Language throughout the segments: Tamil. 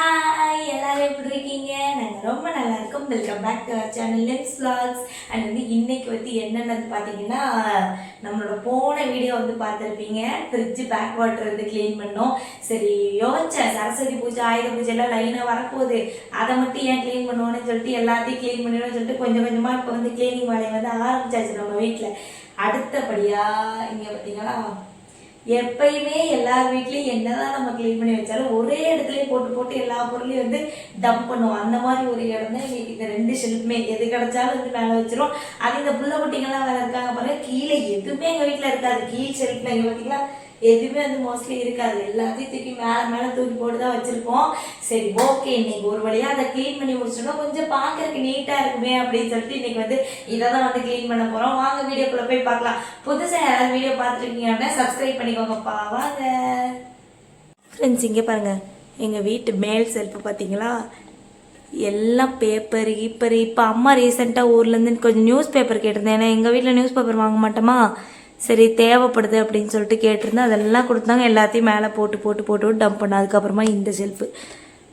ஹாய் எல்லாரும் எப்படி இருக்கீங்க? நாங்கள் ரொம்ப நல்லா இருக்கோம். Welcome back to our channel lips vlogs. And வந்து இன்னைக்கு வந்து என்னென்னது பார்த்தீங்கன்னா நம்மளோட போன வீடியோ வந்து பார்த்துருப்பீங்க ஃப்ரிட்ஜ் பேக் வாட்டர் வந்து க்ளீன் பண்ணோம். சரி யோசிச்சேன். சரஸ்வதி பூஜை ஆயுத பூஜை எல்லாம் லைனாக வரப்போகுது. அதை மட்டும் ஏன் க்ளீன் பண்ணுவோன்னு சொல்லிட்டு எல்லாத்தையும் க்ளீன் பண்ணணும்னு சொல்லிட்டு கொஞ்சம் கொஞ்சமாக இப்போ வந்து க்ளீனிங் வேலையை வந்து ஆரம்பிச்சாச்சு நம்ம வீட்டில் அடுத்தபடியாக இங்கே பார்த்தீங்களா எப்பயுமே எல்லார் வீட்லயும் என்னதான் நம்ம க்ளீன் பண்ணி வச்சாலும் ஒரே இடத்துலயே போட்டு போட்டு எல்லா பொருளையும் வந்து டம்ப் பண்ணுவோம். அந்த மாதிரி ஒரு இடம் தான் இந்த ரெண்டு ஷெல்ஃபுமே எது கிடைச்சாலும் வந்து மேலே வச்சிரும் அது இந்த புள்ள குட்டிங்கெல்லாம் வேற இருக்காங்க பாருங்க. கீழே எதுவுமே எங்க வீட்ல இருக்காது. கீழ் ஷெல்ஃப்ல இங்க பார்த்தீங்களா எதுவுமே வந்து மோஸ்ட்லி இருக்காது. எல்லாத்தையும் தூக்கி மேலே மேலே தூக்கி போட்டு தான் வச்சிருப்போம். சரி ஓகே இன்னைக்கு ஒரு வழியா அதை க்ளீன் பண்ணி முடிச்சோன்னா கொஞ்சம் பார்க்கறதுக்கு நீட்டா இருக்குமே அப்படின்னு சொல்லிட்டு இன்னைக்கு வந்து இதை தான் வந்து க்ளீன் பண்ண போறோம். வாங்க வீடியோக்குள்ள போய் பார்க்கலாம். புதுசா யாராவது வீடியோ பார்த்துருக்கீங்க அப்படின்னா சப்ஸ்கிரைப் பண்ணிக்கோங்கப்பா. வாங்க. ஃப்ரெண்ட்ஸ் இங்கே பாருங்க. எங்கள் வீட்டு மேல் செல்ஃபு பார்த்தீங்களா? எல்லாம் பேப்பர் கீப்பர். இப்போ அம்மா ரீசெண்டாக ஊர்லேருந்து கொஞ்சம் நியூஸ் பேப்பர் கேட்டிருந்தேன். ஏன்னா எங்கள் வீட்டில் நியூஸ் பேப்பர் வாங்க மாட்டோமா? சரி தேவைப்படுது அப்படின்னு சொல்லிட்டு கேட்டிருந்தேன். அதெல்லாம் கொடுத்தாங்க. எல்லாத்தையும் மேலே போட்டு போட்டு போட்டு டம்ப் பண்ண அதுக்கப்புறமா இந்த ஷெல்ஃபு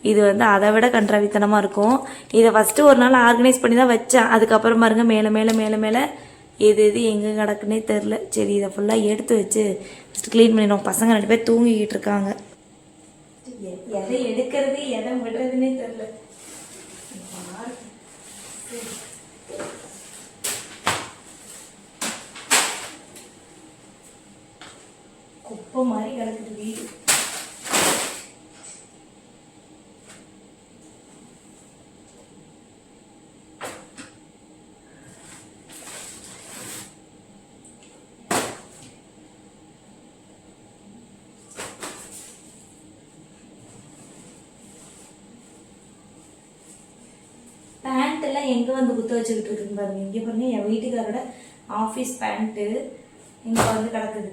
இது வந்து அதை விட கன்றாவித்தனமாக இருக்கும். இதை ஃபஸ்ட்டு ஒரு நாள் ஆர்கனைஸ் பண்ணி தான் வச்சேன். அதுக்கப்புறம் பாருங்க மேலே மேலே மேலே மேலே எது எது எங்கே கிடக்குன்னே தெரில. சரி இதை ஃபுல்லாக எடுத்து வச்சு ஃபஸ்ட்டு க்ளீன் பண்ணிடுவோம். பசங்க ரெண்டு பேர் தூங்கிக்கிட்டு இருக்காங்க. எதை எடுக்கிறது எதை விடுறதுன்னே தெரில. குப்பை மாதிரி கிடக்குது வீடு பேண்ட் எல்லாம் எங்க வந்து குத்த வச்சுக்கிட்டு இருக்குன்னு பாருங்க. இங்கே பாருங்க என் வீட்டுக்காரோட ஆஃபீஸ் பேண்ட்டு இங்க வந்து கிடக்குது.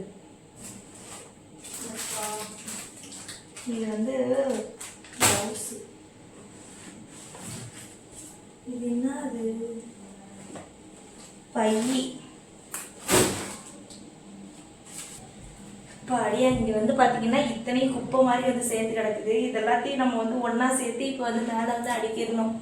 இது வந்து பிளவுஸ் இது என்ன அது? பையி பாடியா இங்க வந்து பாத்தீங்கன்னா இத்தனையும் குப்பை மாதிரி வந்து சேர்ந்து கிடக்குது. இது எல்லாத்தையும் நம்ம வந்து ஒண்ணா சேர்த்து இப்போ வந்து மேலே வந்து அடிக்கிடணும்.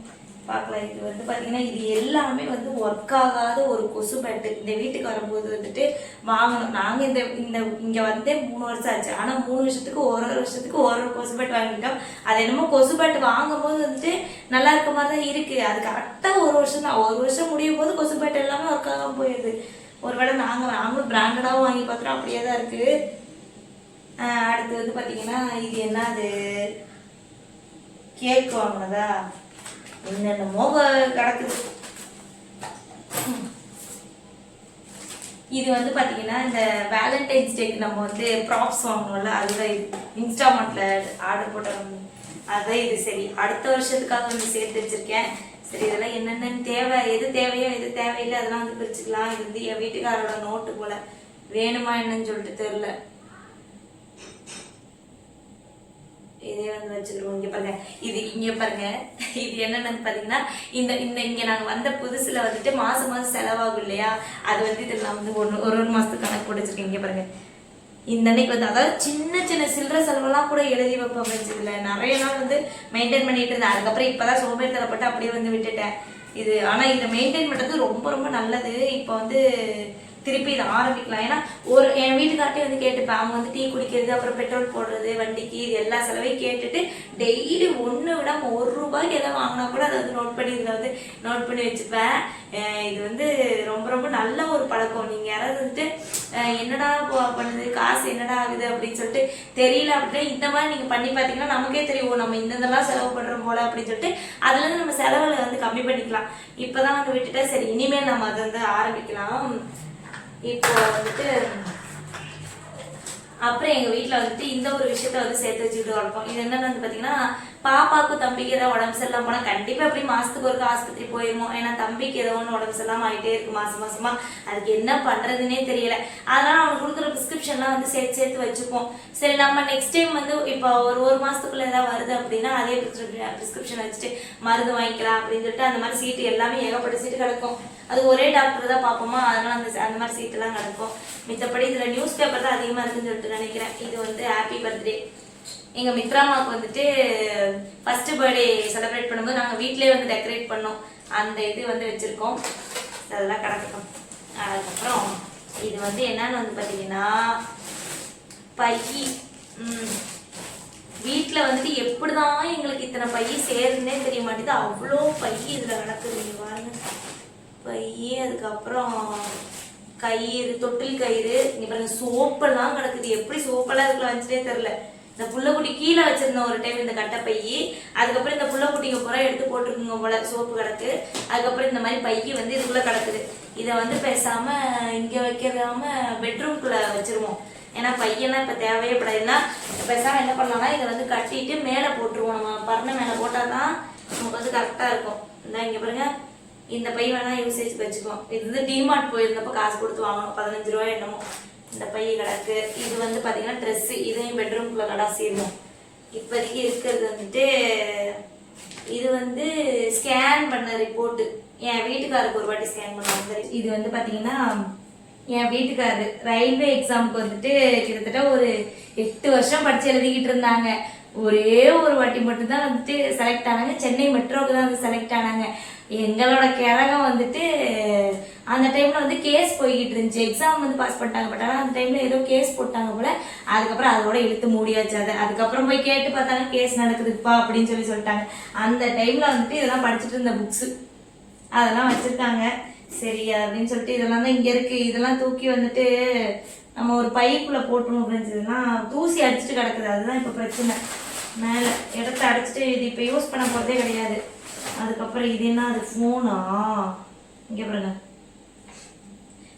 பார்க்கலாம். இது வந்து பாத்தீங்கன்னா இது எல்லாமே வந்து ஒர்க் ஆகாத ஒரு கொசு பேட்டு இந்த வீட்டுக்கு வரும்போது வந்துட்டு வாங்கணும். நாங்க இந்த இந்த இங்க வந்தே மூணு வருஷம் ஆச்சு. ஆனா மூணு வருஷத்துக்கு ஒரு ஒரு வருஷத்துக்கு ஒரு ஒரு கொசு பேட்டு வாங்கிட்டோம் அது என்னமோ கொசு பேட் வாங்கும்போது வந்துட்டு நல்லா இருக்க மாதிரி தான் இருக்கு. அது கரெக்டா ஒரு வருஷம் தான். ஒரு வருஷம் முடியும் போது கொசு பேட்டு எல்லாமே ஒர்க் ஆகாம போயிடுது ஒருவேளை நாங்க நாங்களும் பிராண்டடாகவும் வாங்கி பார்த்துட்டோம் அப்படியே தான் இருக்கு. ஆஹ் அடுத்து வந்து பாத்தீங்கன்னா இது என்னது? கேக் வாங்கினதா? என்னென்னமோ கிடக்குது இது வந்து பார்த்தீங்கன்னா இந்த வேலண்டைன்ஸ் டேக்கு நம்ம வந்து ப்ராப்ஸ் வாங்கணும்ல அதுதான் இது இன்ஸ்டாமார்ட்ல ஆர்டர் போட்டோம். அதுதான் இது சரி. அடுத்த வருஷத்துக்காக வந்து சேர்த்து வச்சிருக்கேன். சரி இதெல்லாம் என்னென்னு தேவை எது தேவையோ எது தேவையில்லை அதெல்லாம் வந்து பிரிச்சுக்கலாம். இது வந்து என் வீட்டுக்காரோட நோட்டு போல. வேணுமா என்னன்னு சொல்லிட்டு தெரில இதே வந்து வச்சுருவோம் இங்கே பாருங்க. இது இங்கே பாருங்க. இது என்னென்னு பாத்தீங்கன்னா இந்த இந்த இங்க நாங்கள் வந்த புதுசுல வந்துட்டு மாசம் மாசம் செலவாகும் இல்லையா? அது வந்து இதில் நான் வந்து ஒன்று ஒரு ஒரு மாசத்துக்கு கணக்கு போட்டு வச்சுருக்கேன் இங்கே பாருங்க. இந்த அன்னைக்கு வந்து அதாவது சின்ன சின்ன சில்லற செலவெல்லாம் கூட எழுதி வைப்பேன் வச்சதுல. நிறைய நாள் வந்து மெயின்டைன் பண்ணிட்டு இருந்தேன். அதுக்கப்புறம் இப்பதான் சோம்பேறித்தனப்பட்டு அப்படியே வந்து விட்டுட்டேன். இது ஆனா இதை மெயின்டைன் பண்றது ரொம்ப ரொம்ப நல்லது. இப்போ வந்து திருப்பி இதை ஆரம்பிக்கலாம். ஏன்னா ஒரு என் வீட்டுக்கார்ட்டே வந்து கேட்டுப்பேன். அவங்க வந்து டீ குடிக்கிறது அப்புறம் பெட்ரோல் போடுறது வண்டிக்கு இது எல்லா செலவையும் கேட்டுட்டு டெய்லி ஒன்று விடாம ஒரு ரூபாய்க்கு எதாவது வாங்கினா கூட அதை வந்து நோட் பண்ணி இதில் வந்து நோட் பண்ணி வச்சுப்பேன். இது வந்து ரொம்ப ரொம்ப நல்ல ஒரு பழக்கம். நீங்கள் யாராவது வந்துட்டு என்னடா போ- பண்ணுது? காசு என்னடா ஆகுது? அப்படின்னு சொல்லிட்டு தெரியல அப்படின்னா இந்த மாதிரி நீங்கள் பண்ணி பார்த்தீங்கன்னா நமக்கே தெரியும். நம்ம இந்ததெல்லாம் செலவு பண்ணுறோம் போல அப்படின்னு சொல்லிட்டு அதுல இருந்து நம்ம செலவுல வந்து கம்மி பண்ணிக்கலாம். இப்போதான் வந்து விட்டுட்டா சரி இனிமேல் நம்ம அதை வந்து ஆரம்பிக்கலாம். இப்போ வந்துட்டு அப்புறம் எங்க வீட்டுல வந்துட்டு இந்த ஒரு விஷயத்த வந்து சேர்த்து வச்சுக்கிட்டு வளர்ப்போம். இது என்னன்னு வந்து பாத்தீங்கன்னா பாப்பாவுக்கு தம்பிக்கு ஏதாவது உடம்பு சரியில்லாம போனால் கண்டிப்பாக எப்படி மாதத்துக்கு ஒரு ஆஸ்பத்திரி போயிடுவோம் ஏன்னா தம்பிக்கு ஏதோ ஒன்று உடம்பு சரியில்லாம ஆகிட்டே இருக்கு மாதம் மாதமாக அதுக்கு என்ன பண்ணுறதுனே தெரியல. அதனால் அவனுக்கு கொடுக்குற ப்ரிஸ்கிரிப்ஷன்லாம் வந்து சேர்த்து சேர்த்து வச்சுப்போம். சரி நம்ம நெக்ஸ்ட் டைம் வந்து இப்போ ஒரு ஒரு மாதத்துக்குள்ளே ஏதாவது வருது அப்படின்னா அதே பிரிஸ்கிரிப்ஷன் வச்சுட்டு மருந்து வாங்கிக்கலாம் அப்படின்னு சொல்லிட்டு அந்த மாதிரி சீட்டு எல்லாமே ஏகப்பட்ட சீட்டு கிடக்கும். அது ஒரே டாக்டர் தான் பார்ப்போமா? அதனால அந்த அந்த மாதிரி சீட்டெல்லாம் கிடக்கும். மித்தபடி இதில் நியூஸ் பேப்பர் தான் அதிகமாக இருக்குன்னு சொல்லிட்டு நினைக்கிறேன். இது வந்து ஹாப்பி பர்த்டே எங்க மித்ராமாவுக்கு வந்துட்டு ஃபர்ஸ்ட் பர்த்டே செலிப்ரேட் பண்ணும்போது நாங்கள் வீட்டிலே வந்து டெக்கரேட் பண்ணோம். அந்த இது வந்து வச்சுருக்கோம். அதெல்லாம் கிடக்கட்டும் அதுக்கப்புறம் இது வந்து என்னன்னு வந்து பார்த்தீங்கன்னா பை வீட்டில் வந்துட்டு எப்படிதான் எங்களுக்கு இத்தனை பையை சேருன்னே தெரிய மாட்டேங்குது. அவ்வளோ பைய இதில் கிடக்குது. நீங்கள் பாருங்க. பைய அதுக்கப்புறம் கயிறு தொட்டில் கயிறு. இங்க பாருங்க சோப்பெல்லாம் கிடக்குது. எப்படி சோப்பெல்லாம் இதுக்குள்ள வந்துட்டே தெரில இந்த புள்ளக்குட்டி கீழே வச்சிருந்தோம் ஒரு டைம் இந்த கட்டை பை அதுக்கப்புறம் இந்த புள்ளக்குட்டிங்க பூரா எடுத்து போட்டிருக்குங்க போல சோப்பு கிடக்கு அதுக்கப்புறம் இந்த மாதிரி பைய வந்து இதுக்குள்ள கிடக்குது. இதை வந்து பேசாம இங்க வைக்காம பெட்ரூம்குள்ள வச்சிருவோம். ஏன்னா பையெல்லாம் இப்போ தேவையே படாதுன்னா பேசாம என்ன பண்ணலாம்னா இதை வந்து கட்டிட்டு மேலே போட்டுருவோம். நம்ம பரணை மேலே போட்டால் தான் நமக்கு வந்து கரெக்டாக இருக்கும். இந்த இங்கே பாருங்க. இந்த பை வேணா யூசேஜ் வச்சுக்கோம் இது வந்து டிமார்ட் போயிருந்தப்போ காசு கொடுத்து வாங்கணும். பதினஞ்சு ரூபாய் என்னமோ. இந்த பை கிடக்கு. இது வந்து பார்த்தீங்கன்னா ட்ரெஸ்ஸு இதையும் பெட்ரூம்குள்ளே கடாசிடுவோம் இப்போதைக்கு இருக்கிறது வந்துட்டு இது வந்து ஸ்கேன் பண்ண ரிப்போர்ட்டு என் வீட்டுக்காருக்கு ஒரு வாட்டி ஸ்கேன் பண்ண இது வந்து பார்த்தீங்கன்னா என் வீட்டுக்காரரு ரயில்வே எக்ஸாமுக்கு வந்துட்டு கிட்டத்தட்ட ஒரு எட்டு வருஷம் படித்து எழுதிக்கிட்டு இருந்தாங்க. ஒரே ஒரு வாட்டி மட்டும்தான் வந்துட்டு செலக்ட் ஆனாங்க. சென்னை மெட்ரோக்கு தான் வந்து செலக்ட் ஆனாங்க. எங்களோட கிழகம் வந்துட்டு அந்த டைம்ல வந்து கேஸ் போய்கிட்டு இருந்துச்சு. எக்ஸாம் வந்து பாஸ் பண்ணிட்டாங்க. பட் ஆனால் அந்த டைம்ல ஏதோ கேஸ் போட்டாங்க போல. அதுக்கப்புறம் அதோட இழுத்து மூடியாச்சு. அதை அதுக்கப்புறம் போய் கேட்டு பார்த்தாங்க கேஸ் நடக்குதுப்பா அப்படின்னு சொல்லி சொல்லிட்டாங்க. அந்த டைம்ல வந்துட்டு இதெல்லாம் படிச்சுட்டு இருந்த புக்ஸ் அதெல்லாம் வச்சிருக்காங்க. சரி அப்படின்னு சொல்லிட்டு இதெல்லாம் தான் இங்கே இருக்குது இதெல்லாம் தூக்கி வந்துட்டு நம்ம ஒரு பைக்குள்ள போட்டணும் அப்படின்றதுனா தூசி அடிச்சுட்டு கிடக்குது. அதுதான் இப்போ பிரச்சனை. மேலே இடத்த அடிச்சுட்டு இது இப்போ யூஸ் பண்ண போகிறதே கிடையாது. அதுக்கப்புறம் இது என்ன? அது ஃபோனா இங்கே பாருங்க.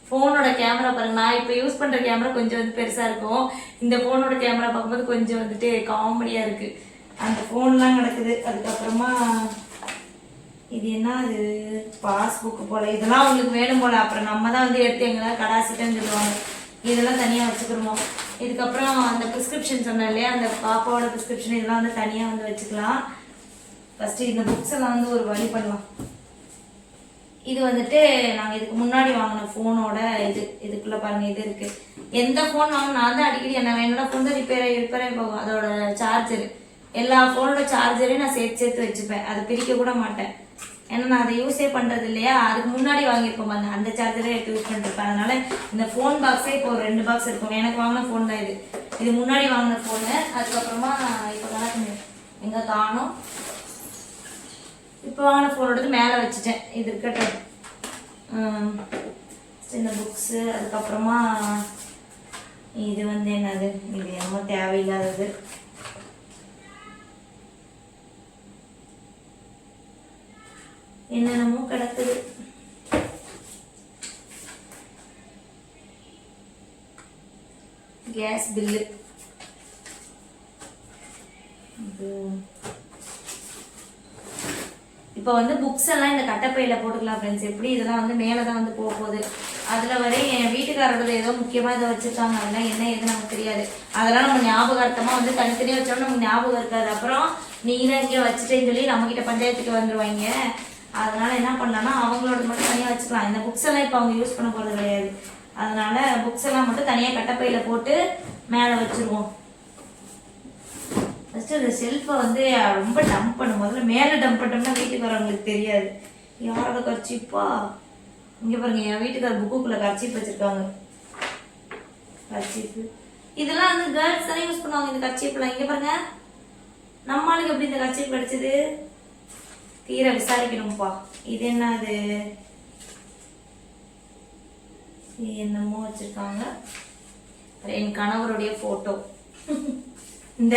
ஃபோனோட கேமரா பாருங்க. நான் இப்போ யூஸ் பண்ணுற கேமரா கொஞ்சம் வந்து பெருசாக இருக்கும். இந்த ஃபோனோட கேமரா பார்க்கும்போது கொஞ்சம் வந்துட்டு காமெடியாக இருக்குது அந்த ஃபோன்லாம் கிடக்குது. அதுக்கப்புறமா இது என்ன அது? பாஸ்புக் போல. இதெல்லாம் உங்களுக்கு வேணும் போல. அப்புறம் நம்ம தான் வந்து எடுத்து எங்களால் கடாசிட்டேன்னு சொல்லுவாங்க. இதெல்லாம் தனியாக வச்சுக்கிடுவோம் இதுக்கப்புறம் அந்த ப்ரிஸ்கிரிப்ஷன் சொன்னேன் இல்லையா? அந்த பாப்பாவோட ப்ரிஸ்கிரிப்ஷன் இதெல்லாம் வந்து தனியாக வந்து வச்சுக்கலாம். ஃபஸ்ட்டு இந்த புக்ஸ் எல்லாம் வந்து ஒரு வழி பண்ணலாம். இது வந்துட்டு நாங்கள் இதுக்கு முன்னாடி வாங்கின ஃபோனோட இது. இதுக்குள்ளே பாருங்கள் இது இருக்குது எந்த ஃபோன் வாங்கினா நான் தான் அடிக்கடி என்ன என்னோட ஃபோன் தான் ரிப்பேர் ஆகி ரிப்பேர் ஆகி போகும். அதோட சார்ஜர் எல்லா ஃபோனோட சார்ஜரையும் நான் சேர்த்து சேர்த்து வச்சுப்பேன். அதை பிரிக்க கூட மாட்டேன். ஏன்னா நான் அதை யூஸே பண்ணுறது இல்லையா? அதுக்கு முன்னாடி வாங்கியிருப்போம் பாருங்க. அந்த சார்ஜரே எடுத்து யூஸ் பண்ணிருப்பேன். அதனால இந்த ஃபோன் பாக்ஸே இப்போ ஒரு ரெண்டு பாக்ஸ் இருக்கும். எனக்கு வாங்கின ஃபோன் தான் இது. இது முன்னாடி வாங்கின ஃபோனு அதுக்கப்புறமா இப்போ கணக்கு எங்கே காணும். இப்போ வாங்கின ஃபோனோடது மேலே வச்சுட்டேன். இது இருக்கட்டும். சின்ன புக்ஸு அதுக்கப்புறமா இது வந்து என்னது? இது என்னமோ தேவையில்லாதது. என்னென்னமோ கிடக்குது. கேஸ் பில்லு இப்போ வந்து புக்ஸ் எல்லாம் இந்த கட்டப்பையில போட்டுக்கலாம் ஃப்ரெண்ட்ஸ் எப்படி இதெல்லாம் வந்து மேலே தான் வந்து போக போகுது? அதில் வரை என் வீட்டுக்காரோட ஏதோ முக்கியமாக இதை வச்சுருக்காங்க. அதெல்லாம் என்ன எது நமக்கு தெரியாது. அதெல்லாம் நம்ம ஞாபகார்த்தமாக வந்து தனித்தனியாக வச்சோம்னா நமக்கு ஞாபகம் இருக்காது. அப்புறம் நீ இங்கே வச்சுட்டேன்னு சொல்லி நம்மக்கிட்ட பஞ்சாயத்துக்கு வந்துடுவாங்க அதனால் என்ன பண்ணலாம்னா அவங்களோட மட்டும் தனியாக வச்சுக்கலாம். இந்த புக்ஸ் எல்லாம் இப்போ அவங்க யூஸ் பண்ண போகிறது கிடையாது. அதனால புக்ஸ் எல்லாம் மட்டும் தனியாக கட்டப்பையில் போட்டு மேலே வச்சிருவோம். ஃபஸ்ட்டு இந்த செல்ஃபை வந்து ரொம்ப டம்ப் பண்ணும். முதல்ல மேலே டம்ப் பண்ணிட்டோம்னா வீட்டுக்கு வரவங்களுக்கு தெரியாது. யாரோட கர்ச்சிப்பா? இங்கே பாருங்க என் வீட்டுக்கார புக்குக்குள்ளே கர்ச்சிப் வச்சுருக்காங்க. கர்ச்சிப்பு. இதெல்லாம் வந்து கேர்ள்ஸ் தானே யூஸ் பண்ணுவாங்க இந்த கர்ச்சிப்லாம் இங்கே பாருங்க. நம்மளுக்கு எப்படி இந்த கர்ச்சிப் கிடச்சிது? தீர விசாரிக்கணும்ப்பா இது என்ன அது இது என்னமோ வச்சுருக்காங்க. என் கணவருடைய ஃபோட்டோ இந்த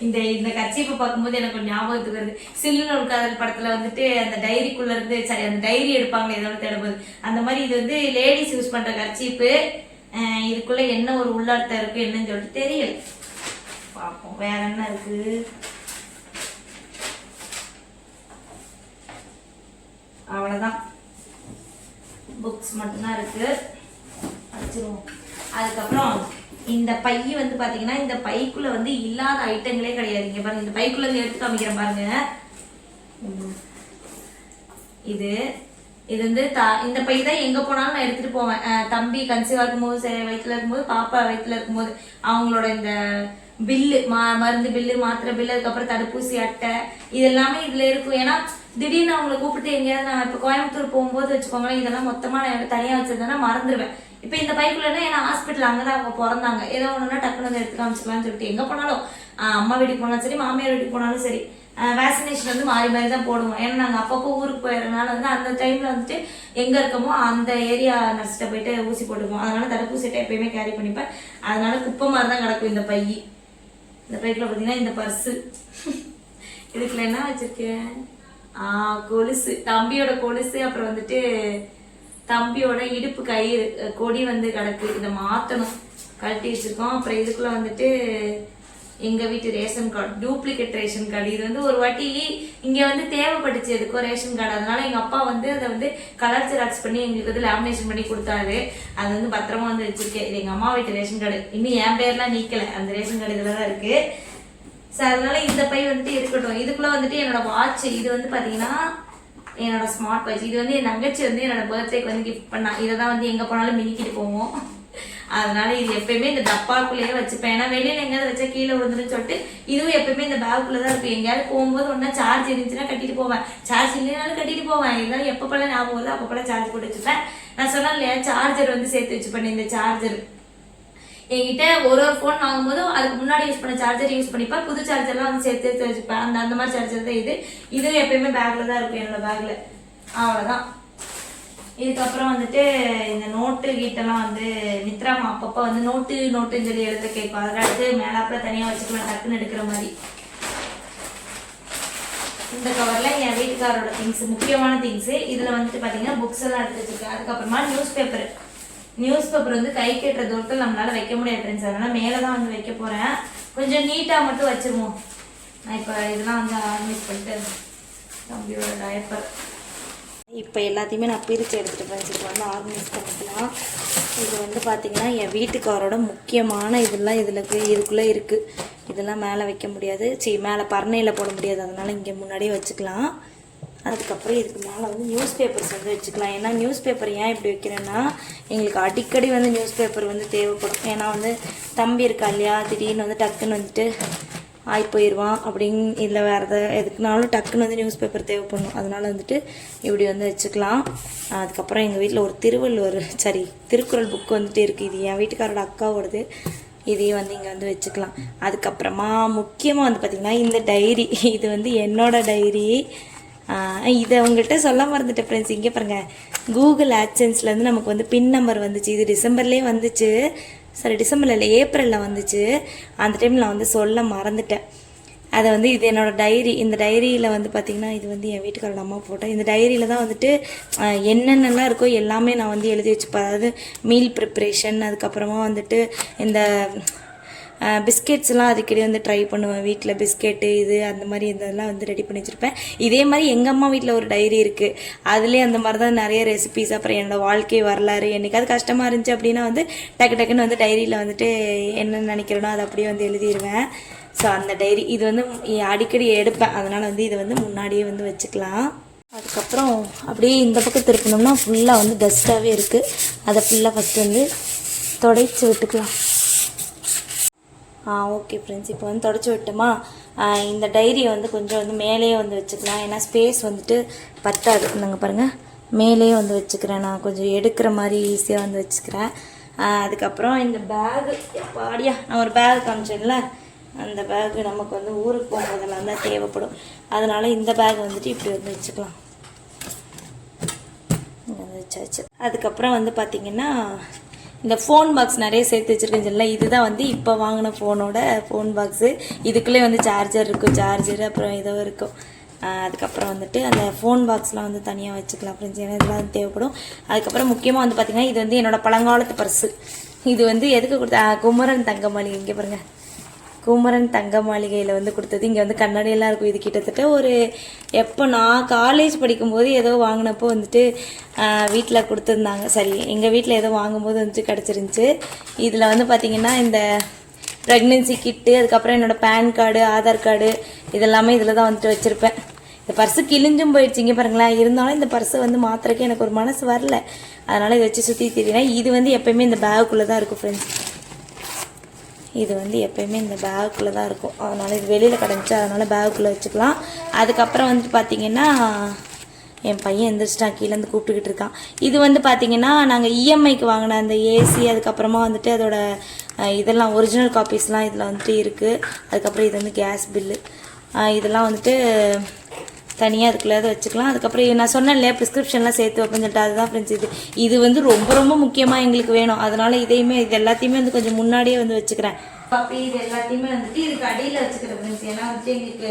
இந்த இந்த கட்சிப்பை பார்க்கும்போது எனக்கு ஒரு ஞாபகத்துக்கு வருது. சில்லுன்னு காதல் படத்துல வந்துட்டு அந்த டைரிக்குள்ள இருந்து சரி அந்த டைரி எடுப்பாங்க இதோட தேடும்போது. அந்த மாதிரி இது வந்து லேடிஸ் யூஸ் பண்ற கட்சிப்பு அஹ் இதுக்குள்ள என்ன ஒரு உள்ளார்த்தம் இருக்கு என்னன்னு சொல்லிட்டு தெரியல. பார்ப்போம். வேற என்ன இருக்கு? அவ்வளவுதான். புக்ஸ் மட்டும்தான் இருக்கு. வச்சிருவோம் அதுக்கப்புறம் இந்த பை வந்து பாத்தீங்கன்னா இந்த பைக்குள்ள வந்து இல்லாத ஐட்டங்களே கிடையாது. இங்க பாருங்க இந்த பைக்குள்ள இருந்து எடுத்து காமிக்கிறேன் பாருங்க. இது இது வந்து த- இந்த பை தான் எங்க போனாலும் நான் எடுத்துட்டு போவேன். தம்பி கன்சீவா இருக்கும்போது சரி வயிற்றுல இருக்கும்போது பாப்பா வயிற்றுல இருக்கும்போது அவங்களோட இந்த பில்லு மா மருந்து பில்லு மாத்திரை பில்லு அதுக்கப்புறம் தடுப்பூசி அட்டை இது எல்லாமே இதுல இருக்கும். ஏன்னா திடீர்னு அவங்கள கூப்பிட்டு எங்கேயாவது நான் இப்போ கோயம்புத்தூர் போகும்போது வச்சுக்கோங்களேன் இதெல்லாம் மொத்தமாக நான் தனியாக வச்சுருந்தேன்னா மறந்துடுவேன் இப்போ இந்த பைக்குள்ளனா ஏன்னா ஹாஸ்பிட்டல் அங்கே தான் அவங்க பிறந்தாங்க. ஏதோ ஒன்றுனா டக்குனு வந்து எடுத்து காமிச்சிக்கலாம்னு சொல்லிட்டு எங்கே போனாலும் அம்மா வீட்டுக்கு போனாலும் சரி மாமியார் வீட்டுக்கு போனாலும் சரி வேக்சினேஷன் வந்து மாறி மாறி தான் போடுவோம். ஏன்னா நாங்கள் அப்பப்போ ஊருக்கு போயிடுறதுனால வந்து அந்த டைமில் வந்துட்டு எங்கே இருக்கமோ அந்த ஏரியா நர்ஸ்கிட்ட போயிட்டு ஊசி போட்டுக்குவோம். அதனால தடுப்பூசிட்டை எப்பயுமே கேரி பண்ணிப்பேன். அதனால குப்பை மாதிரி தான் கிடக்கும் இந்த பை. இந்த பைக்கில் பார்த்தீங்கன்னா இந்த பர்ஸு இதுக்குள்ள என்ன வச்சுருக்கேன்? கொலுசு. தம்பியோட கொலுசு அப்புறம் வந்துட்டு தம்பியோட இடுப்பு கயிறு கொடி வந்து கிடக்கு. இதை மாற்றணும் கழட்டி வச்சிருக்கோம். அப்புறம் இதுக்குள்ள வந்துட்டு எங்க வீட்டு ration card duplicate ration card. இது வந்து ஒரு வாட்டி இங்க வந்து தேவைப்பட்டுச்சு எதுக்கோ ரேஷன் கார்டு. அதனால எங்க அப்பா வந்து அதை வந்து கலர் ஜெராக்ஸ் பண்ணி எங்களுக்கு வந்து லேமினேஷன் பண்ணி கொடுத்தாரு. அது வந்து பத்திரமா வந்து வச்சிருக்கேன். இது எங்க அம்மா வீட்டு ரேஷன் கார்டு. இன்னும் என் பேர்லாம் நீக்கல. அந்த ரேஷன் கார்டு இதுல தான் இருக்கு. ஸோ அதனால இந்த பை வந்துட்டு இருக்கட்டும். இதுக்குள்ளே வந்துட்டு என்னோட வாட்ச் இது வந்து பார்த்தீங்கன்னா என்னோட ஸ்மார்ட் வாட்ச் இது வந்து என் தங்கச்சி வந்து என்னோட பர்த்டேக்கு வந்து கிஃப்ட் பண்ணா. இதை தான் வந்து எங்கே போனாலும் மினிக்கிட்டு போவோம். அதனால இது எப்பயுமே இந்த டப்பாக்குள்ளேயே வச்சுப்பேன். ஏன்னா வெளியில எங்கேயாவது வச்சா கீழே விழுந்துருன்னு சொல்லிட்டு இதுவும் எப்பயுமே இந்த பேக்குள்ள தான் இருக்கும். எங்கேயாவது போகும்போது ஒன்றா சார்ஜ் இருந்துச்சுன்னா கட்டிட்டு போவேன். சார்ஜ் இல்லைனாலும் கட்டிட்டு போவேன். இதெல்லாம் எப்போ போல ஞாபகம் வருது அப்போ போல சார்ஜ் போட்டு வச்சுப்பேன். நான் சொன்னேன் இல்லையா சார்ஜர் வந்து சேர்த்து வச்சுப்பேன். இந்த சார்ஜர் என்கிட்ட ஒரு ஒரு ஃபோன் வாங்கும்போது அதுக்கு முன்னாடி யூஸ் பண்ண சார்ஜர் யூஸ் பண்ணிப்பேன் புது சார்ஜர்லாம் வந்து சேர்த்து சேர்த்து வச்சுப்பேன் அந்த அந்த மாதிரி சார்ஜர் தான் இது. இது எப்பயுமே பேக்ல தான் இருக்கும் என்னோட பேக்ல அவ்வளோதான் இதுக்கப்புறம் வந்துட்டு இந்த நோட்டு கீட்டெல்லாம் வந்து மித்ராமா அப்பப்போ வந்து நோட்டு நோட்டுன்னு சொல்லி எழுத கேட்கும் அதெல்லாம் எடுத்து மேலாப்புல தனியாக வச்சுக்கலாம் டக்குன்னு எடுக்கிற மாதிரி. இந்த கவரில் என் வீட்டுக்காரோட திங்ஸ் முக்கியமான திங்ஸு இதில் வந்துட்டு பார்த்தீங்கன்னா புக்ஸ் எல்லாம் எடுத்து வச்சுருக்கேன். அதுக்கப்புறமா நியூஸ் பேப்பர் நியூஸ் பேப்பர் வந்து கை கட்டுற தூரத்தில் நம்மளால வைக்க முடியாது ஃப்ரெண்ட்ஸ் அதனால் மேலே தான் வந்து வைக்க போகிறேன் கொஞ்சம் நீட்டாக மட்டும் வச்சிருவோம். நான் இப்போ இதெல்லாம் வந்து ஆர்கனைஸ் பண்ணிட்டு தம்பியோட டயப்பர் இப்போ எல்லாத்தையுமே நான் பிரித்து எடுத்துகிட்டு ஃப்ரெண்ட்ஸ் இப்போ வந்து ஆர்கனைஸ் பண்ணிக்கலாம். இது வந்து பார்த்திங்கன்னா என் வீட்டுக்காரோட முக்கியமான இதெல்லாம் இதில் இதுக்குள்ளே இருக்குது இதெல்லாம் மேலே வைக்க முடியாது. சரி மேலே பரணையில் போட முடியாது. அதனால் இங்கே முன்னாடியே வச்சுக்கலாம். அதுக்கப்புறம் இதுக்கு மேலே வந்து நியூஸ் பேப்பர்ஸ் வந்து வச்சுக்கலாம். ஏன்னா நியூஸ் பேப்பர் ஏன் இப்படி வைக்கிறேன்னா எங்களுக்கு அடிக்கடி வந்து நியூஸ் பேப்பர் வந்து தேவைப்படும். ஏன்னா வந்து தம்பி இருக்கா இல்லையா திடீர்னு வந்து டக்குன்னு வந்துட்டு ஆகி போயிடுவான் அப்படின்னு இல்லை வேறு எதாவது எதுக்குனாலும் டக்குன்னு வந்து நியூஸ் பேப்பர் தேவைப்படும். அதனால வந்துட்டு இப்படி வந்து வச்சுக்கலாம். அதுக்கப்புறம் எங்கள் வீட்டில் ஒரு திருவள்ளுவர் சரி திருக்குறள் புக் வந்துட்டு இருக்குது இது என் வீட்டுக்காரோட அக்காவோடது. இதையும் வந்து இங்கே வந்து வச்சுக்கலாம். அதுக்கப்புறமா முக்கியமாக வந்து பார்த்திங்கன்னா இந்த டைரி இது வந்து என்னோடய டைரி இதை உங்கள்கிட்ட சொல்ல மறந்துட்டேன் ஃப்ரெண்ட்ஸ் இங்கே பாருங்க. கூகுள் ஆக்சன்ஸ்லேருந்து நமக்கு வந்து பின் நம்பர் வந்துச்சு. இது டிசம்பர்லேயே வந்துச்சு. சாரி டிசம்பரில் இல்லை ஏப்ரலில் வந்துச்சு. அந்த டைம் நான் வந்து சொல்ல மறந்துட்டேன். அதை வந்து இது என்னோடய டைரி இந்த டைரியில் வந்து பார்த்திங்கன்னா இது வந்து என் வீட்டுக்காரோட அம்மா போட்டேன் இந்த டைரியில் தான் வந்துட்டு என்னென்னலாம் இருக்கோ எல்லாமே நான் வந்து எழுதி வச்சுப்பேன். அதாவது மீல் ப்ரிப்ரேஷன் அதுக்கப்புறமா வந்துட்டு இந்த பிஸ்கெட்ஸ்லாம் அடிக்கடி வந்து ட்ரை பண்ணுவேன். வீட்டில் பிஸ்கெட்டு இது அந்த மாதிரி இதெல்லாம் வந்து ரெடி பண்ணி வச்சுருப்பேன். இதே மாதிரி எங்கள் அம்மா வீட்டில் ஒரு டைரி இருக்குது அதுலேயே அந்த மாதிரி தான் நிறைய ரெசிபிஸ் அப்புறம் என்னோடய வாழ்க்கை வரலாறு என்னைக்காவது கஷ்டமாக இருந்துச்சு அப்படின்னா வந்து டக்கு டக்குன்னு வந்து டைரியில் வந்துட்டு என்ன நினைக்கிறேனோ அதை அப்படியே வந்து எழுதிடுவேன் ஸோ அந்த டைரி இது வந்து அடிக்கடி எடுப்பேன். அதனால் வந்து இதை வந்து முன்னாடியே வந்து வச்சுக்கலாம். அதுக்கப்புறம் அப்படியே இந்த பக்கம் திருப்பினோம்னா ஃபுல்லாக வந்து டஸ்ட்டாகவே இருக்குது அதை ஃபுல்லாக ஃபஸ்ட்டு வந்து துடைச்சி விட்டுக்கலாம். ஓகே ஃப்ரெண்ட்ஸ் இப்போ வந்து தொடச்சி விட்டோமா? இந்த டைரியை வந்து கொஞ்சம் வந்து மேலேயே வந்து வச்சுக்கலாம். ஏன்னா ஸ்பேஸ் வந்துட்டு பத்தாது. இந்தங்க பாருங்கள் மேலேயே வந்து வச்சுக்கிறேன். நான் கொஞ்சம் எடுக்கிற மாதிரி ஈஸியாக வந்து வச்சுக்கிறேன். அதுக்கப்புறம் இந்த பேகு பாடியா நான் ஒரு பேக் காமிச்சேன்ல. அந்த பேகு நமக்கு வந்து ஊருக்கு போகும்போதெல்லாம் தான் தேவைப்படும். அதனால் இந்த பேக் வந்துட்டு இப்படி வந்து வச்சுக்கலாம். வச்சாச்சு. அதுக்கப்புறம் வந்து பார்த்திங்கன்னா இந்த ஃபோன் பாக்ஸ் நிறைய சேர்த்து வச்சுருக்கேன் சொல்ல இதுதான் வந்து இப்போ வாங்கின ஃபோனோட ஃபோன் பாக்ஸு இதுக்குள்ளே வந்து சார்ஜர் இருக்கும். சார்ஜர் அப்புறம் ஏதோ இருக்கும். அதுக்கப்புறம் வந்துட்டு அந்த ஃபோன் பாக்ஸ்லாம் வந்து தனியாக வச்சுக்கலாம் ஃப்ரெண்ட்ஸ் ஏன்னா இதெல்லாம் தேவைப்படும். அதுக்கப்புறம் முக்கியமாக வந்து பார்த்திங்கன்னா இது வந்து என்னோடய பழங்காலத்து பர்ஸு இது வந்து எதுக்கு கொடுத்த குமரன் தங்கமாளி இங்கே பாருங்கள் குமரன் தங்க மாளிகையில் வந்து கொடுத்தது. இங்கே வந்து கண்ணாடியெல்லாம் இருக்கும். இது கிட்டத்தட்ட ஒரு எப்போ நான் காலேஜ் படிக்கும்போது ஏதோ வாங்கினப்போ வந்துட்டு வீட்டில் கொடுத்துருந்தாங்க. சரி எங்கள் வீட்டில் ஏதோ வாங்கும்போது வந்துட்டு கிடச்சிருந்துச்சு. இதில் வந்து பார்த்திங்கன்னா இந்த ப்ரெக்னென்சி கிட்டு அதுக்கப்புறம் என்னோடய பேன் கார்டு ஆதார் கார்டு இதெல்லாமே இதில் தான் வந்துட்டு வச்சுருப்பேன். இந்த பர்ஸு கிழிஞ்சும் போயிடுச்சிங்க பாருங்களேன் இருந்தாலும் இந்த பர்ஸை வந்து மாத்துறதுக்கு எனக்கு ஒரு மனசு வரல. அதனால் இதை வச்சு சுற்றி தெரியல இது வந்து எப்போயுமே இந்த பேக்குள்ளே தான் இருக்கும் ஃப்ரெண்ட்ஸ் இது வந்து எப்பயுமே இந்த பேக்குள்ளே தான் இருக்கும். அதனால் இது வெளியில் கிடந்துச்சு அதனால் பேக்குள்ளே வச்சுக்கலாம். அதுக்கப்புறம் வந்துட்டு பார்த்திங்கன்னா என் பையன் எந்திரிச்சிட்டான். கீழேருந்து கூப்பிட்டுக்கிட்டு இருக்கான். இது வந்து பார்த்திங்கன்னா நாங்கள் இஎம்ஐக்கு வாங்கின அந்த ஏசி அதுக்கப்புறமா வந்துட்டு அதோட இதெல்லாம் ஒரிஜினல் காப்பீஸ்லாம் இதில் வந்துட்டு இருக்குது அதுக்கப்புறம் இது வந்து கேஸ் பில்லு இதெல்லாம் வந்துட்டு தனியாக அதுக்குள்ளே வச்சுக்கலாம். அதுக்கப்புறம் நான் சொன்னேன் இல்லையா ப்ரிஸ்கிரிப்ஷன்லாம் சேர்த்து வைப்பேன் சொல்லிட்டு அதுதான் ஃப்ரெண்ட்ஸ் இது. இது வந்து ரொம்ப ரொம்ப முக்கியமாக எங்களுக்கு வேணும். அதனால் இதையுமே இது எல்லாத்தையுமே வந்து கொஞ்சம் முன்னாடியே வந்து வச்சுக்கிறேன். அப்படி இது எல்லாத்தையுமே வந்துட்டு இதுக்கு அடியில் வச்சுக்கிறேன் ஃப்ரெண்ட்ஸ் ஏன்னா வந்துட்டு எங்களுக்கு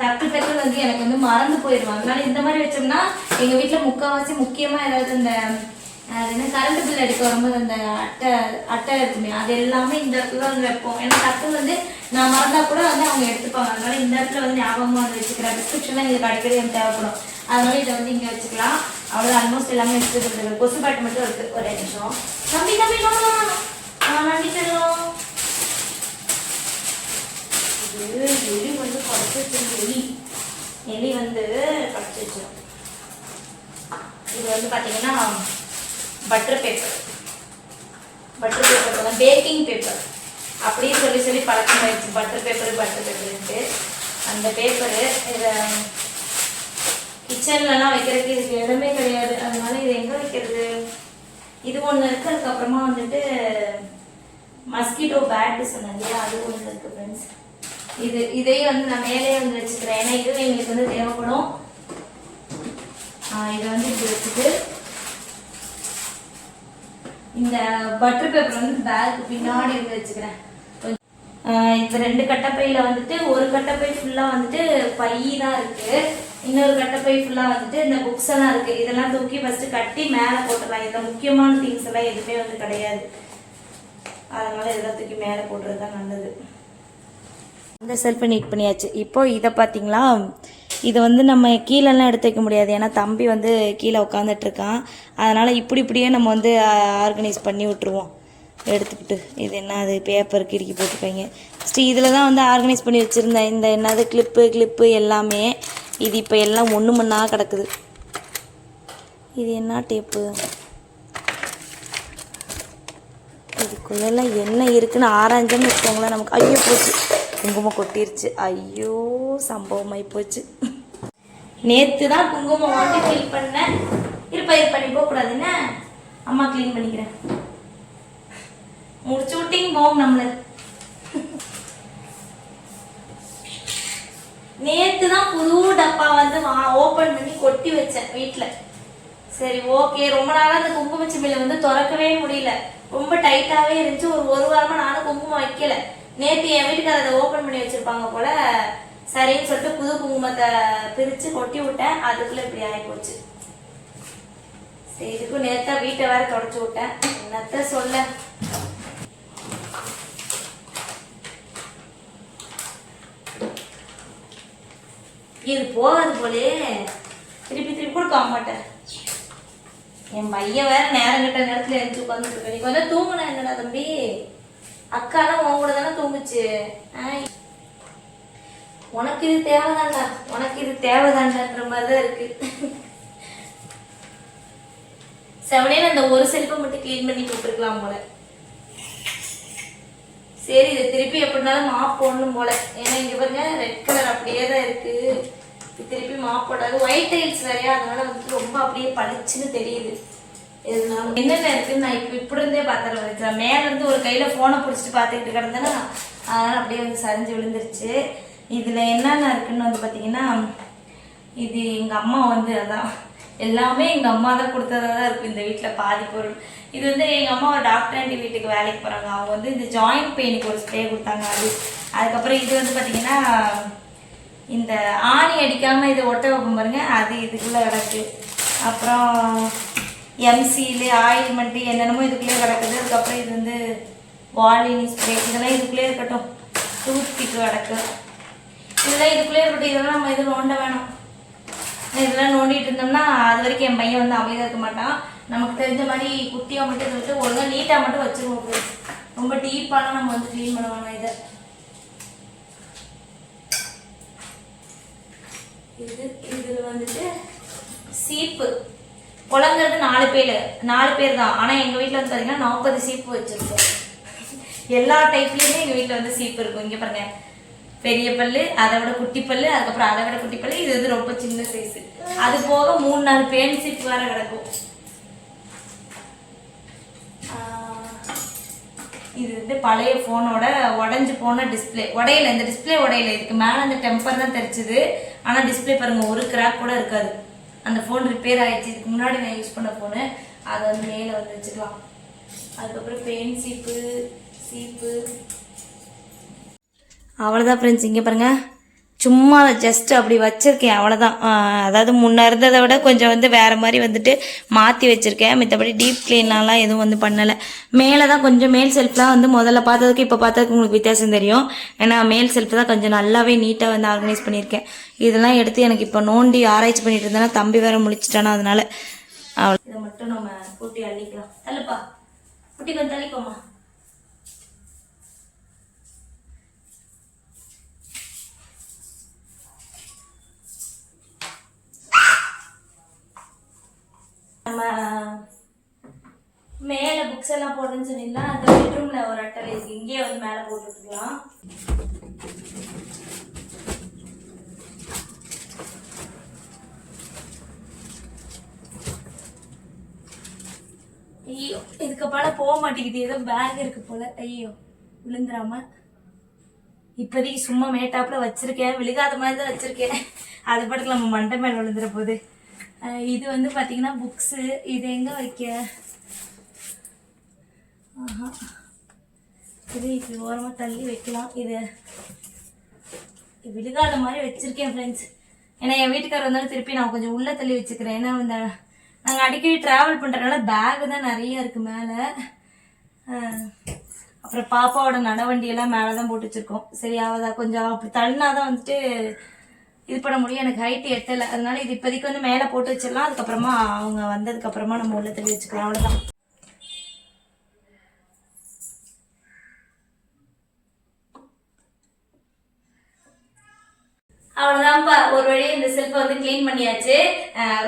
டக்கு டக்கு வந்து எனக்கு வந்து மறந்து போயிடுவாங்க அதனால இந்த மாதிரி வச்சோம்னா எங்கள் வீட்டில் முக்கால்வாசி முக்கியமாக ஏதாவது இந்த அது என்ன கரண்ட் பில் அடிக்க வரும்போது அந்த அட்டை அட்டை இருக்குமே அது எல்லாமே இந்த இடத்துல வந்து வைப்போம். ஏன்னா டக்கு வந்து நான் மறந்தா கூட வந்து அவங்க எடுத்துப்பாங்க. அதனால இந்த இடத்துல வந்து ஞாபகமாக வந்து வச்சுக்கிறேன். டிஸ்கிரிப்ஷன்லாம் எங்களுக்கு அடிக்கடி எனக்கு தேவைப்படும். அதனால இதை வந்து இங்கே வச்சுக்கலாம். அவ்வளோ ஆல்மோஸ்ட் எல்லாமே எடுத்துக்கிட்டு கொசு பாட்டு மட்டும் இருக்கு. ஒரே நிமிஷம். தம்பி தம்பி நம்ம செல்லும் இது எலி வந்து படுத்து எலி. எலி வந்து படுத்து இது வந்து பார்த்தீங்கன்னா பட்டர் பேப்பர் பட்டர் பேப்பர் தான் பேக்கிங் பேப்பர் அப்படியே சொல்லி சொல்லி பழக்கம் ஆயிடுச்சு. பட்டர் பேப்பர் பட்டர் பேப்பர்ன்ட்டு அந்த பேப்பரு இதை கிச்சன்லலாம் வைக்கிறதுக்கு இதுக்கு இடமே கிடையாது. அதனால இது எங்கே வைக்கிறது? இது ஒன்று இருக்குது அதுக்கப்புறமா வந்துட்டு மஸ்கிட்டோ பேட்டு சொன்னேன் இல்லையா? அது ஒன்று இருக்குது ஃப்ரெண்ட்ஸ் இது இதையும் வந்து நான் மேலே வந்து வச்சுக்கிறேன். ஏன்னா இதுவும் எங்களுக்கு வந்து தேவைப்படும். இதை வந்து இப்படி வச்சுட்டு இந்த பட்டர் பேப்பர் வந்து பேக் பின்னாடி வந்து வச்சுக்கிறேன். இந்த ரெண்டு கட்டப்பையில் வந்துட்டு ஒரு கட்டப்பை ஃபுல்லாக வந்துட்டு பை தான் இருக்குது இன்னொரு கட்டப்பை ஃபுல்லாக வந்துட்டு இந்த புக்ஸ் எல்லாம் இருக்குது இதெல்லாம் தூக்கி ஃபஸ்ட்டு கட்டி மேலே போட்டுடலாம் இதில் முக்கியமான திங்ஸ் எல்லாம் எதுவுமே வந்து கிடையாது. அதனால் இதெல்லாம் தூக்கி மேலே போட்டுறது தான் நல்லது. இந்த செல்ஃபை நீட் பண்ணியாச்சு. இப்போ இதை பார்த்தீங்களா இதை வந்து நம்ம கீழெல்லாம் எடுத்து வைக்க முடியாது. ஏன்னா தம்பி வந்து கீழே உட்காந்துட்ருக்கான் அதனால் இப்படி இப்படியே நம்ம வந்து ஆர்கனைஸ் பண்ணி விட்டுருவோம். எடுத்துக்கிட்டு. இது என்ன அது? பேப்பர் கிறுக்கி போட்டுருக்காங்க. ஃபஸ்ட்டு இதில் தான் வந்து ஆர்கனைஸ் பண்ணி வச்சுருந்தேன். இந்த என்னது கிளிப்பு கிளிப்பு எல்லாமே. இது இப்போ எல்லாம் ஒன்று மண்ணா கிடக்குது. இது என்ன டேப்பு இதுக்குள்ளெல்லாம் என்ன இருக்குன்னு ஆராய்ஞ்சோன்னு வச்சுக்கோங்களேன் நமக்கு. ஐயோ போச்சு. குங்குமம் கொட்டிருச்சு. ஐயோ சம்பவம் ஆகி நேற்று தான் குங்குமம் வாங்கி க்ளீன் பண்ணேன் இருப்பா இருப்பா நீ போகக்கூடாது என்ன? அம்மா க்ளீன் பண்ணிக்கிறேன். முடிச்சு விட்டிங்க போவோம் நம்மள. நேற்று தான் புது டப்பா வந்து ஓப்பன் பண்ணி கொட்டி வச்சேன் வீட்டில் சரி ஓகே ரொம்ப நாளாக அந்த குங்குமச்சிமில வந்து திறக்கவே முடியல. ரொம்ப டைட்டாகவே இருந்துச்சு. ஒரு ஒரு வாரமாக நானும் குங்குமம் வைக்கல. நேற்று என் வீட்டுக்காரர் அதை ஓப்பன் பண்ணி வச்சிருப்பாங்க போல சரின்னு சொல்லிட்டு புது குங்குமத்தை பிரித்து கொட்டி விட்டேன். அதுக்குள்ளே இப்படி ஆகி போச்சு சரி இதுக்கும் நேத்தா வீட்டை வேற தொடச்சு விட்டேன். என்னத்த சொல்ல? இது போகாது போலே. திருப்பி திருப்பி கூட போக மாட்டேன். என் பையன் வேற நேரம் கிட்ட நேரத்துல எழுந்து உட்காந்துட்டு இருக்கேன். நீ கொஞ்சம் தூங்குன என்னடா தம்பி? அக்காலாம் உன் கூட தானே தூங்குச்சு? உனக்கு இது தேவைதான்டா உனக்கு இது தேவைதாண்டான்ற மாதிரி தான் இருக்கு. செவனே அந்த ஒரு செல்ஃபை மட்டும் க்ளீன் பண்ணி கொடுத்துருக்கலாம் போல. சரி இது திருப்பி எப்படினாலும் மாப் போடணும் போல. ஏன்னா இங்க பாருங்க ரெட் கலர் அப்படியே தான் இருக்கு திருப்பி மாப் போடாது. ஒயிட் டைல்ஸ் வேறையா? அதனால வந்து ரொம்ப அப்படியே பளிச்சுன்னு தெரியுது. இருந்தாலும் என்னென்ன இருக்குன்னு நான் இப்போ இப்படி இருந்தே பாத்திரம் வச்சேன் மேல இருந்து ஒரு கையில போனை பிடிச்சிட்டு பார்த்துக்கிட்டு கிடந்தேன்னா அதனால அப்படியே வந்து சரிஞ்சு விழுந்துருச்சு. இதுல என்னென்ன இருக்குன்னு வந்து பார்த்தீங்கன்னா இது எங்க அம்மா வந்து அதான். எல்லாமே எங்க அம்மா தான் கொடுத்ததாதான் இருக்கு இந்த வீட்டில் பாதி பொருள். இது வந்து எங்க அம்மா ஒரு டாக்டர் ஆண்டி வீட்டுக்கு வேலைக்கு போறாங்க. அவங்க வந்து இந்த ஜாயிண்ட் பெயினுக்கு ஒரு ஸ்ப்ரே கொடுத்தாங்க அது. அதுக்கப்புறம் இது வந்து பாத்தீங்கன்னா இந்த ஆணி அடிக்காம இது ஒட்ட வைப்போம் பாருங்க அது இதுக்குள்ள கிடக்கு. அப்புறம் எம்சியில் ஆயில்மெண்ட்டு என்னென்னமோ இதுக்குள்ளே கிடக்குது. அதுக்கப்புறம் இது வந்து வாலினி ஸ்ப்ரே இதெல்லாம் இதுக்குள்ளே இருக்கட்டும். டூத் பிக் கிடக்கு. இதெல்லாம் இதுக்குள்ளே இருக்கட்டும். இதெல்லாம் நம்ம எதுவும் நோண்ட வேணாம். இதெல்லாம் நோண்டிட்டு இருந்தோம்னா அது வரைக்கும் என் பையன் வந்து அமைதியாக இருக்க மாட்டான். நமக்கு தெரிஞ்ச மாதிரி குட்டியாக மட்டும் இருந்துட்டு ஒழுங்காக நீட்டாக மட்டும் வச்சிருவோம் ரொம்ப டீப்பாலாம் நம்ம வந்து க்ளீன் பண்ண வேணாம் இதை. இது இதில் வந்துட்டு சீப்பு. புழங்குறது நாலு பேர் நாலு பேர் தான் ஆனால் எங்கள் வீட்டில் வந்து பார்த்தீங்கன்னா நாற்பது சீப்பு வச்சுருக்கோம். எல்லா டைப்லேயுமே எங்கள் வீட்டில் வந்து சீப்பு இருக்கும். இங்கே பாருங்க. பெரிய பல்லு அதை விட குட்டி பல்லு அதுக்கப்புறம் அதை விட குட்டி பல்லு இது வந்து ரொம்ப சின்ன சைஸு அது போக மூணு நாலு பேன் சீப்பு வேறு கிடக்கும். இது வந்து பழைய ஃபோனோட உடஞ்சி போன டிஸ்பிளே உடையில இந்த டிஸ்ப்ளே உடையில. இதுக்கு மேலே அந்த டெம்பர் தான் தெரிச்சுது. ஆனால் டிஸ்பிளே பாருங்க ஒரு கிராக் கூட இருக்காது. அந்த ஃபோன் ரிப்பேர் ஆயிடுச்சு. இதுக்கு முன்னாடி நான் யூஸ் பண்ண ஃபோனு அதை வந்து மேலே வந்து வச்சுக்கலாம். அதுக்கப்புறம் பெயின் சீப்பு சீப்பு அவ்வளோதான் ஃப்ரெண்ட்ஸ் இங்கே பாருங்கள் சும்மா ஜஸ்ட் அப்படி வச்சுருக்கேன் அவ்வளோதான் அதாவது முன்னே இருந்ததை விட கொஞ்சம் வந்து வேறு மாதிரி வந்துட்டு மாற்றி வச்சுருக்கேன். மித்தபடி டீப் க்ளீன்லாம் எதுவும் வந்து பண்ணலை. மேலே தான் கொஞ்சம் மேல் செல்ஃப்லாம் வந்து முதல்ல பார்த்ததுக்கு இப்போ பார்த்ததுக்கு உங்களுக்கு வித்தியாசம் தெரியும். ஏன்னா மேல் செல்ஃப் தான் கொஞ்சம் நல்லாவே நீட்டாக வந்து ஆர்கனைஸ் பண்ணியிருக்கேன். இதெல்லாம் எடுத்து எனக்கு இப்போ நோண்டி ஆராய்ச்சி பண்ணிட்டு இருந்தேன்னா தம்பி வேற முழிச்சிட்டானா அதனால. அவ்வளோ இதை மட்டும் நம்ம கூட்டி அள்ளிக்கலாம். தள்ளுப்பா. குட்டி கொஞ்சம் தள்ளிக்கோமா நம்ம மேலே புக்ஸ் எல்லாம் போடுறேன்னு சொன்னீங்களா? அந்த பெட்ரூம்ல ஒரு அட்டை இருக்கு. இங்கேயே வந்து மேலே போட்டுக்கலாம். ஐயோ இதுக்கப்புறம் போக மாட்டேங்குது. ஏதோ பேக் இருக்கு போல. ஐயோ விழுந்துராம இப்போதைக்கு சும்மா மேட்டாப்புல வச்சிருக்கேன். விழுகாத மாதிரி தான் வச்சிருக்கேன். அது பாட்டுக்கு நம்ம மண்டை மேல விழுந்துற போகுது இது வந்து பார்த்தீங்கன்னா புக்ஸு இது எங்கே வைக்க? ஆஹா. இது இப்படி ஓரமாக தள்ளி வைக்கலாம். இது விழுகாத மாதிரி வச்சுருக்கேன் ஃப்ரெண்ட்ஸ் ஏன்னா என் வீட்டுக்கார் வந்தாலும் திருப்பி நான் கொஞ்சம் உள்ளே தள்ளி வச்சுக்கிறேன். ஏன்னா இந்த நாங்கள் அடிக்கடி ட்ராவல் பண்ணுறதுனால பேகு தான் நிறைய இருக்குது மேலே. அப்புறம் பாப்பாவோட நடவண்டியெல்லாம் மேலே தான் போட்டு வச்சுருக்கோம். சரி அவதா கொஞ்சம் அப்படி தள்ளினா தான் வந்துட்டு இது பண்ண முடியும். எனக்கு ஹைட் எட்டலை. அதனால இது இப்போதைக்கு வந்து மேலே போட்டு வச்சிடலாம். அதுக்கப்புறமா அவங்க வந்ததுக்கப்புறமா நம்ம உள்ள தள்ளி வச்சுக்கலாம். அவ்வளோதான் ஒரு வழியா இந்த செல்ஃபை வந்து க்ளீன் பண்ணியாச்சு.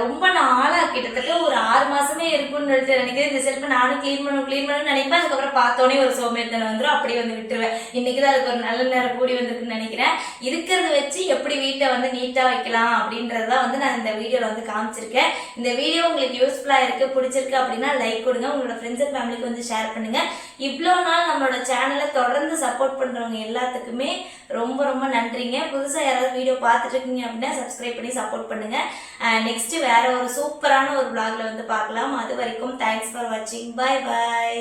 ரொம்ப நாளா கிட்டத்தட்ட ஒரு ஆறு மாசமே இருக்கும்னு நினைக்கிறேன். இந்த செல்ஃபை நானும் க்ளீன் பண்ணணும் க்ளீன் பண்ணணும்னு நினைப்பேன். அதுக்கப்புறம் பார்த்தோன்னே ஒரு சோம்பேறித்தனம் வந்துடும் அப்படியே வந்து விட்டுருவேன். இன்னைக்கு தான் அதுக்கு ஒரு நல்ல நேரம் கூடி வந்திருக்குன்னு நினைக்கிறேன். இருக்கிறத வச்சு எப்படி வீட்டை வந்து நீட்டா வைக்கலாம் அப்படின்றத வந்து நான் இந்த வீடியோல வந்து காமிச்சிருக்கேன். இந்த வீடியோ உங்களுக்கு யூஸ்ஃபுல்லா இருக்கு பிடிச்சிருக்கு அப்படின்னா லைக் கொடுங்க. உங்களோட ஃப்ரெண்ட்ஸ் அண்ட் ஃபேமிலிக்கு வந்து ஷேர் பண்ணுங்க. இவ்வளோ நாள் நம்மளோட சேனலை தொடர்ந்து சப்போர்ட் பண்ணுறவங்க எல்லாத்துக்குமே ரொம்ப ரொம்ப நன்றிங்க. புதுசாக யாராவது வீடியோ பார்த்துட்டு இருக்கீங்க அப்படின்னா சப்ஸ்கிரைப் பண்ணி சப்போர்ட் பண்ணுங்க. நெக்ஸ்ட் வேற ஒரு சூப்பரான ஒரு vlogல வந்து பார்க்கலாம். அது வரைக்கும் தேங்க்ஸ் ஃபார் வாட்சிங் பை பை